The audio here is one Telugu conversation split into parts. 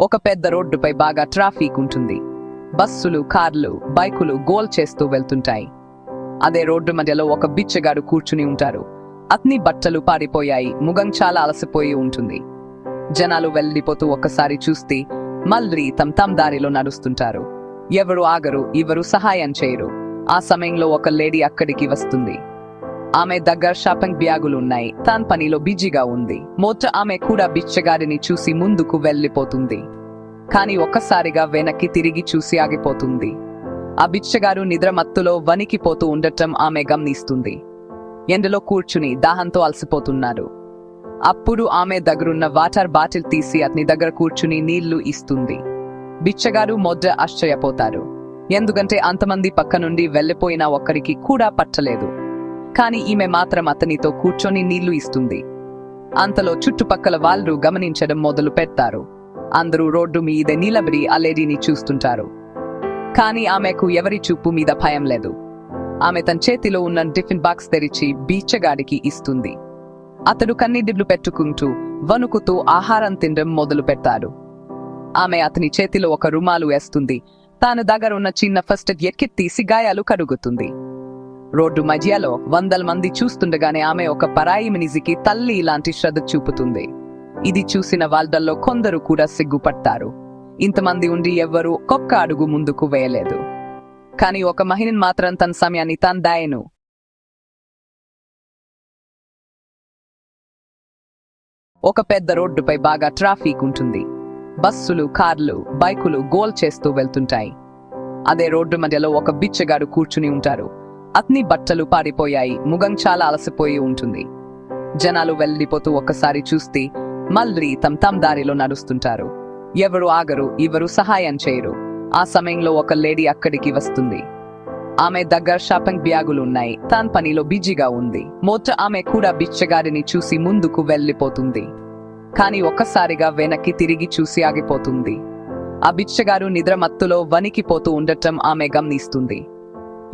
ఒక పెద్ద రోడ్డుపై బాగా ట్రాఫిక్ ఉంటుంది. బస్సులు కార్లు బైకులు గోల్ చేస్తూ వెళ్తుంటాయి. అదే రోడ్డు మధ్యలో ఒక బిచ్చగాడు కూర్చుని ఉంటారు. అతని బట్టలు పారిపోయాయి. ముఖం చాలా అలసిపోయి ఉంటుంది. జనాలు వెళ్ళిపోతూ ఒక్కసారి చూస్తే మళ్ళీ తమ తమ దారిలో నడుస్తుంటారు. ఎవరు ఆగరు ఎవరు సహాయం చేయరు. ఆ సమయంలో ఒక లేడీ అక్కడికి వస్తుంది. ఆమె దగ్గర షాపింగ్ బ్యాగులు ఉన్నాయి. తాన్ పనిలో బిజీగా ఉంది. మొట్ట ఆమె కూడా బిచ్చగాడిని చూసి ముందుకు వెళ్ళిపోతుంది. కానీ ఒక్కసారిగా వెనక్కి తిరిగి చూసి ఆగిపోతుంది. ఆ బిచ్చగారు నిద్ర మత్తులో వణికిపోతూ ఉండటం ఆమె గమనిస్తుంది. ఎండలో కూర్చుని దాహంతో అలసిపోతున్నారు అప్పుడు ఆమె దగ్గరున్న వాటర్ బాటిల్ తీసి అతని దగ్గర కూర్చుని నీళ్ళు ఇస్తుంది. బిచ్చగారు మొద్ద ఆశ్చర్యపోతారు ఎందుకంటే అంతమంది పక్క నుండి వెళ్ళిపోయిన ఒక్కరికి కూడా పట్టలేదు. కానీ ఈమె మాత్రం అతనితో కూర్చొని నీళ్ళు ఇస్తుంది. అంతలో చుట్టుపక్కల వాళ్ళు గమనించడం మొదలు పెడతారు. అందరూ రోడ్డు మీద నిలబడి ఆ లేడీని చూస్తుంటారు. కానీ ఆమెకు ఎవరి చూపు మీద భయం లేదు. ఆమె తన చేతిలో ఉన్న టిఫిన్ బాక్స్ తెరిచి బీచగాడికి ఇస్తుంది. అతడు కన్నీడిడ్లు పెట్టుకుంటూ వణుకుతూ ఆహారం తినడం మొదలు పెడతాడు. ఆమె అతని చేతిలో ఒక రుమాలు వేస్తుంది. తాను దగ్గర ఉన్న చిన్న ఫస్ట్ ఎక్కి తీసి గాయాలు కడుగుతుంది. రోడ్డు మధ్యలో వందల మంది చూస్తుండగానే ఆమె ఒక పరాయి మనిషికి తల్లి ఇలాంటి శ్రద్ధ చూపుతుంది. ఇది చూసిన వాళ్ళల్లో కొందరు కూడా సిగ్గుపడతారు. ఇంతమంది ఉండి ఎవ్వరూ ఒక్క అడుగు ముందుకు వేయలేదు. కానీ ఒక మహిళను మాత్రం తన సమయాన్ని తాను దాయను. ఒక పెద్ద రోడ్డుపై బాగా ట్రాఫిక్ ఉంటుంది. బస్సులు కార్లు బైకులు గోల్ చేస్తూ వెళ్తుంటాయి. అదే రోడ్డు మధ్యలో ఒక బిచ్చగాడు కూర్చుని ఉంటారు. అతని బట్టలు పారిపోయాయి. ముఖం చాలా అలసిపోయి ఉంటుంది. జనాలు వెళ్ళిపోతూ ఒక్కసారి చూస్తే మళ్ళీ తమ్ తమ్ దారిలో నడుస్తుంటారు. ఎవరు ఆగరు ఎవరు సహాయం చేయరు. ఆ సమయంలో ఒక లేడీ అక్కడికి వస్తుంది. ఆమె దగ్గర షాపింగ్ బ్యాగులు ఉన్నాయి. తాన్ పనిలో బిజీగా ఉంది. మొట్ట ఆమె కూడా బిచ్చగాడిని చూసి ముందుకు వెళ్ళిపోతుంది. కానీ ఒక్కసారిగా వెనక్కి తిరిగి చూసి ఆగిపోతుంది. ఆ బిచ్చగారు నిద్ర మత్తులో వణికిపోతూ ఉండటం ఆమె గమనిస్తుంది.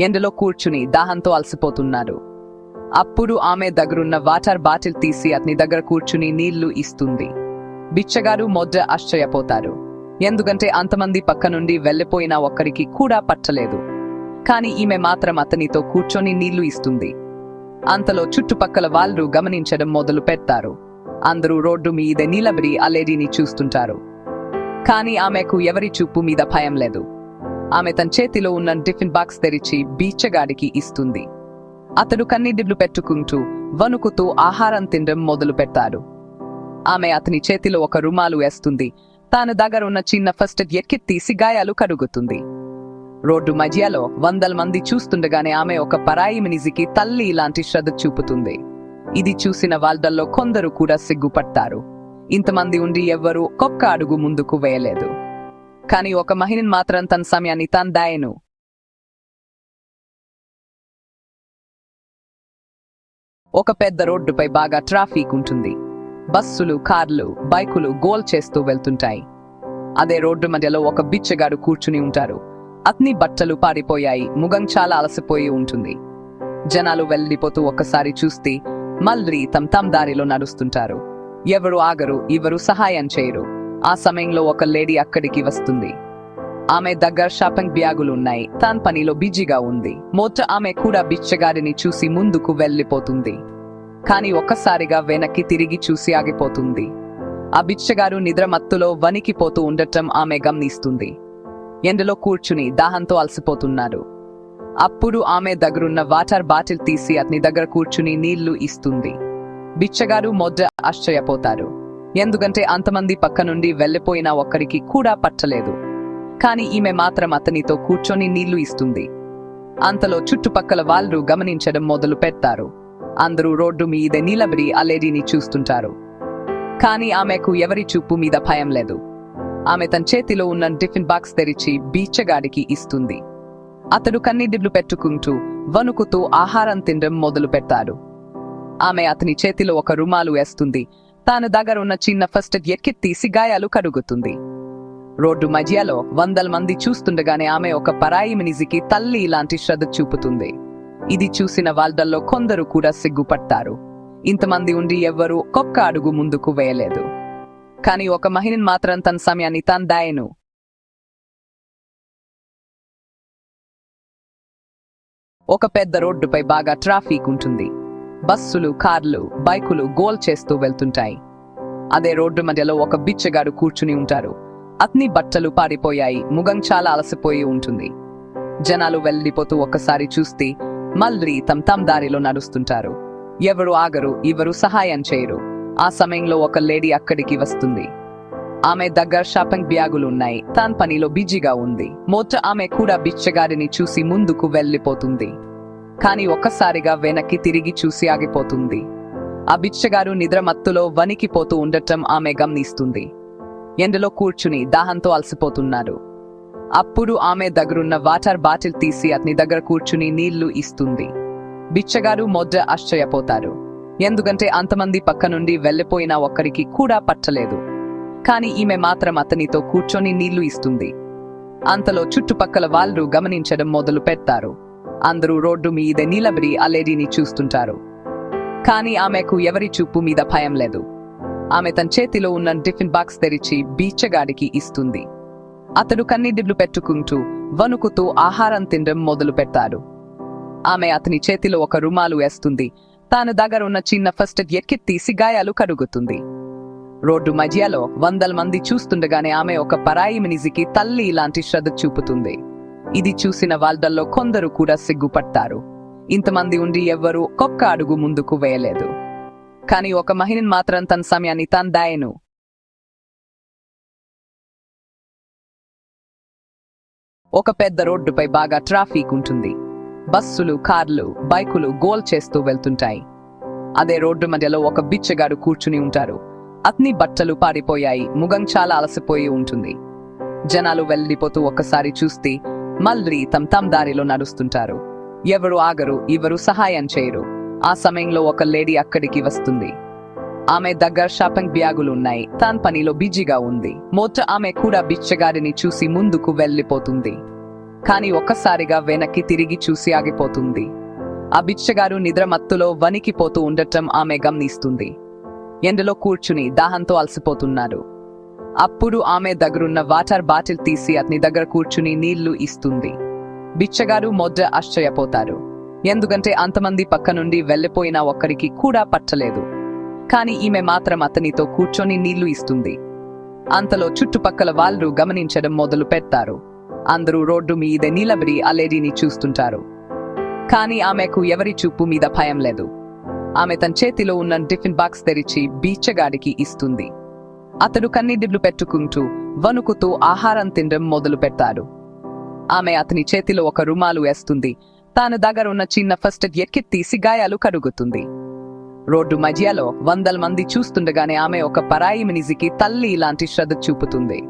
ఎండలో కూర్చుని దాహంతో అలసిపోతున్నారు. అప్పుడు ఆమె దగ్గరున్న వాటర్ బాటిల్ తీసి అతని దగ్గర కూర్చుని నీళ్ళు ఇస్తుంది. బిచ్చగారు మొద్ద ఆశ్చర్యపోతారు. ఎందుకంటే అంతమంది పక్క నుండి వెళ్ళిపోయిన ఒక్కరికి కూడా పట్టలేదు. కానీ ఈమె మాత్రం అతనితో కూర్చొని నీళ్ళు ఇస్తుంది. అంతలో చుట్టుపక్కల వాళ్ళు గమనించడం మొదలు పెడతారు. అందరూ రోడ్డు మీద నిలబడి ఆ లేడీని చూస్తుంటారు. కానీ ఆమెకు ఎవరి చూపు మీద భయం లేదు. ఆమె తన చేతిలో ఉన్న టిఫిన్ బాక్స్ తెరిచి బీచగాడికి ఇస్తుంది. అతడు కన్నీడిడ్లు పెట్టుకుంటూ వణుకుతూ ఆహారం తినడం మొదలు పెడతాడు ఆమె అతని చేతిలో ఒక రుమాలు వేస్తుంది. తాను దగ్గర ఉన్న చిన్న ఫస్ట్ ఎక్కి తీసి గాయాలు కడుగుతుంది. రోడ్డు మధ్యలో వందల మంది చూస్తుండగానే ఆమె ఒక పరాయి మనిషికి తల్లి ఇలాంటి శ్రద్ధ చూపుతుంది. ఇది చూసిన వాళ్ళల్లో కొందరు కూడా సిగ్గుపడతారు. ఇంతమంది ఉండి ఎవ్వరూ ఒక్క అడుగు ముందుకు వేయలేదు. కానీ ఒక మహిళను మాత్రం తన సమయాన్ని తాను దాయను. ఒక పెద్ద రోడ్డుపై బాగా ట్రాఫిక్ ఉంటుంది. బస్సులు కార్లు బైకులు గోల్ చేస్తూ వెళ్తుంటాయి. అదే రోడ్డు మధ్యలో ఒక బిచ్చగాడు కూర్చుని ఉంటారు. అతని బట్టలు పారిపోయాయి ముఖం చాలా అలసిపోయి ఉంటుంది. జనాలు వెళ్ళిపోతూ ఒక్కసారి చూస్తే మళ్ళీ తమ్ తమ్ దారిలో నడుస్తుంటారు. ఎవరు ఆగరు ఎవరు సహాయం చేయరు. ఆ సమయంలో ఒక లేడీ అక్కడికి వస్తుంది. ఆమె దగ్గర షాపింగ్ బ్యాగులు ఉన్నాయి. తాన్ పనిలో బిజీగా ఉంది. మొట్ట ఆమె కూడా బిచ్చగాడిని చూసి ముందుకు వెళ్ళిపోతుంది. కానీ ఒక్కసారిగా వెనక్కి తిరిగి చూసి ఆగిపోతుంది. ఆ బిచ్చగారు నిద్ర మత్తులో వణికిపోతూ ఉండటం ఆమె గమనిస్తుంది. ఎండలో కూర్చుని దాహంతో అలసిపోతున్నారు అప్పుడు ఆమె దగ్గరున్న వాటర్ బాటిల్ తీసి అతని దగ్గర కూర్చుని నీళ్ళు ఇస్తుంది. బిచ్చగారు మొద్ద ఆశ్చర్యపోతారు ఎందుకంటే అంతమంది పక్క నుండి వెళ్ళిపోయిన ఒక్కరికి కూడా పట్టలేదు. కాని ఈమె మాత్రం అతనితో కూర్చొని నీళ్ళు ఇస్తుంది. అంతలో చుట్టుపక్కల వాళ్ళు గమనించడం మొదలు పెడతారు. అందరూ రోడ్డు మీద నిలబడి ఆ లేడీని చూస్తుంటారు. కానీ ఆమెకు ఎవరి చూపు మీద భయం లేదు. ఆమె తన చేతిలో ఉన్న టిఫిన్ బాక్స్ తెరిచి బీచగాడికి ఇస్తుంది. అతడు కన్నీడిబ్లు పెట్టుకుంటూ వణుకుతూ ఆహారం తినడం మొదలు పెడతాడు. ఆమె అతని చేతిలో ఒక రుమాలు వేస్తుంది. తాను దగ్గర ఉన్న చిన్న ఫస్ట్ ఎక్కి తీసి గాయాలు కడుగుతుంది. రోడ్డు మధ్యలో వందల మంది చూస్తుండగానే ఆమె ఒక పరాయి మనిషికి తల్లి ఇలాంటి శ్రద్ధ చూపుతుంది. ఇది చూసిన వాళ్ళల్లో కొందరు కూడా సిగ్గుపడతారు. ఇంతమంది ఉండి ఎవ్వరూ ఒక్క అడుగు ముందుకు వేయలేదు. కానీ ఒక మహిళని మాత్రం తన సమయాన్ని తాను దాయను. ఒక పెద్ద రోడ్డుపై బాగా ట్రాఫిక్ ఉంటుంది. బస్సులు కార్లు బైకులు గోల్ చేస్తూ వెళ్తుంటాయి. అదే రోడ్డు మధ్యలో ఒక బిచ్చగాడు కూర్చుని ఉంటారు. అతని బట్టలు పారిపోయాయి ముఖం చాలా అలసిపోయి ఉంటుంది. జనాలు వెళ్ళిపోతూ ఒక్కసారి చూస్తే మళ్ళీ తమ్ తమ్ దారిలో నడుస్తుంటారు. ఎవరు ఆగరు ఎవరు సహాయం చేయరు. ఆ సమయంలో ఒక లేడీ అక్కడికి వస్తుంది. ఆమె దగ్గర షాపింగ్ బ్యాగులు ఉన్నాయి. తన పనిలో బిజీగా ఉంది. మొట్ట ఆమె కూడా బిచ్చగాడిని చూసి ముందుకు వెళ్ళిపోతుంది. కానీ ఒక్కసారిగా వెనక్కి తిరిగి చూసి ఆగిపోతుంది. ఆ బిచ్చగారు నిద్రమత్తులో వణికిపోతూ ఉండటం ఆమె గమనిస్తుంది. ఎండలో కూర్చుని దాహంతో అలసిపోతున్నారు. అప్పుడు ఆమె దగ్గరున్న వాటర్ బాటిల్ తీసి అతని దగ్గర కూర్చుని నీళ్ళు ఇస్తుంది. బిచ్చగారు మొద్ద ఆశ్చర్యపోతారు. ఎందుకంటే అంతమంది పక్క నుండి వెళ్ళిపోయిన ఒక్కరికి కూడా పట్టలేదు. కానీ ఈమె మాత్రం అతనితో కూర్చొని నీళ్ళు ఇస్తుంది. అంతలో చుట్టుపక్కల వాళ్ళు గమనించడం మొదలు పెడతారు అందరూ రోడ్డు మీద నిలబడి ఆ లేడీని చూస్తుంటారు. కానీ ఆమెకు ఎవరి చూపు మీద భయం లేదు. ఆమె తన చేతిలో ఉన్న టిఫిన్ బాక్స్ తెరిచి బీచగాడికి ఇస్తుంది. అతడు కన్నీడిబ్లు పెట్టుకుంటూ వణుకుతూ ఆహారం తినడం మొదలు పెడతాడు. ఆమె అతని చేతిలో ఒక రుమాలు వేస్తుంది. తాను దగ్గర ఉన్న చిన్న ఫస్ట్ ఎక్కి తీసి గాయాలు కడుగుతుంది. రోడ్డు మధ్యలో వందల మంది చూస్తుండగానే ఆమె ఒక పరాయి మనిషికి తల్లి ఇలాంటి శ్రద్ధ చూపుతుంది. ఇది చూసిన వాళ్ళల్లో కొందరు కూడా సిగ్గుపడతారు. ఇంతమంది ఉండి ఎవ్వరూ ఒక్క అడుగు ముందుకు వేయలేదు. కానీ ఒక మహిళని మాత్రం తన సమయాన్ని తాను దాయను. ఒక పెద్ద రోడ్డుపై బాగా ట్రాఫిక్ ఉంటుంది. బస్సులు కార్లు బైకులు గోల్ చేస్తూ వెళ్తుంటాయి. అదే రోడ్డు మధ్యలో ఒక బిచ్చగాడు కూర్చుని ఉంటారు. అతని బట్టలు పారిపోయాయి. ముఖం చాలా అలసిపోయి ఉంటుంది. జనాలు వెళ్ళిపోతూ ఒక్కసారి చూస్తే మళ్ళీ తమ్ తమ్ దారిలో నడుస్తుంటారు. ఎవరు ఆగరు ఎవరు సహాయం చేయరు. ఆ సమయంలో ఒక లేడీ అక్కడికి వస్తుంది. ఆమె దగ్గర షాపింగ్ బ్యాగులు ఉన్నాయి. తాన్ పనిలో బిజీగా ఉంది. మొట్ట ఆమె కూడా బిచ్చగాడిని చూసి ముందుకు వెళ్ళిపోతుంది. కానీ ఒక్కసారిగా వెనక్కి తిరిగి చూసి ఆగిపోతుంది. ఆ బిచ్చగారు నిద్ర మత్తులో వణికిపోతూ ఉండటం ఆమె గమనిస్తుంది. ఎండలో కూర్చుని దాహంతో అలసిపోతున్నారు అప్పుడు ఆమె దగ్గరున్న వాటర్ బాటిల్ తీసి అతని దగ్గర కూర్చుని నీళ్ళు ఇస్తుంది. బిచ్చగారు మొద్ద ఆశ్చర్యపోతారు ఎందుకంటే అంతమంది పక్క నుండి వెళ్ళిపోయిన ఒక్కరికి కూడా పట్టలేదు. కాని ఈమె మాత్రం అతనితో కూర్చొని నీళ్ళు ఇస్తుంది. అంతలో చుట్టుపక్కల వాళ్ళు గమనించడం మొదలు పెడతారు. అందరూ రోడ్డు మీద నిలబడి ఆ లేడీని చూస్తుంటారు. కానీ ఆమెకు ఎవరి చూపు మీద భయం లేదు. ఆమె తన చేతిలో ఉన్న టిఫిన్ బాక్స్ తెరిచి బీచగాడికి ఇస్తుంది. అతడు కన్నీడిబ్లు పెట్టుకుంటూ వణుకుతూ ఆహారం తినడం మొదలు పెడతాడు. ఆమె అతని చేతిలో ఒక రుమాలు వేస్తుంది. తాను దగ్గర ఉన్న చిన్న ఫస్ట్ ఎక్కి తీసి గాయాలు కడుగుతుంది. రోడ్డు మధ్యలో వందల మంది చూస్తుండగానే ఆమె ఒక పరాయి మనిషికి తల్లి ఇలాంటి శ్రద్ధ చూపుతుంది.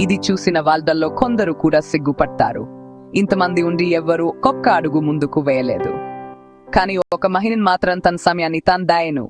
ఇది చూసిన వాళ్ళల్లో కొందరు కూడా సిగ్గుపడతారు. ఇంతమంది ఉండి ఎవ్వరూ ఒక్క అడుగు ముందుకు వేయలేదు. కానీ ఒక మహిళని మాత్రం తన సమయాన్ని తాను దాయను.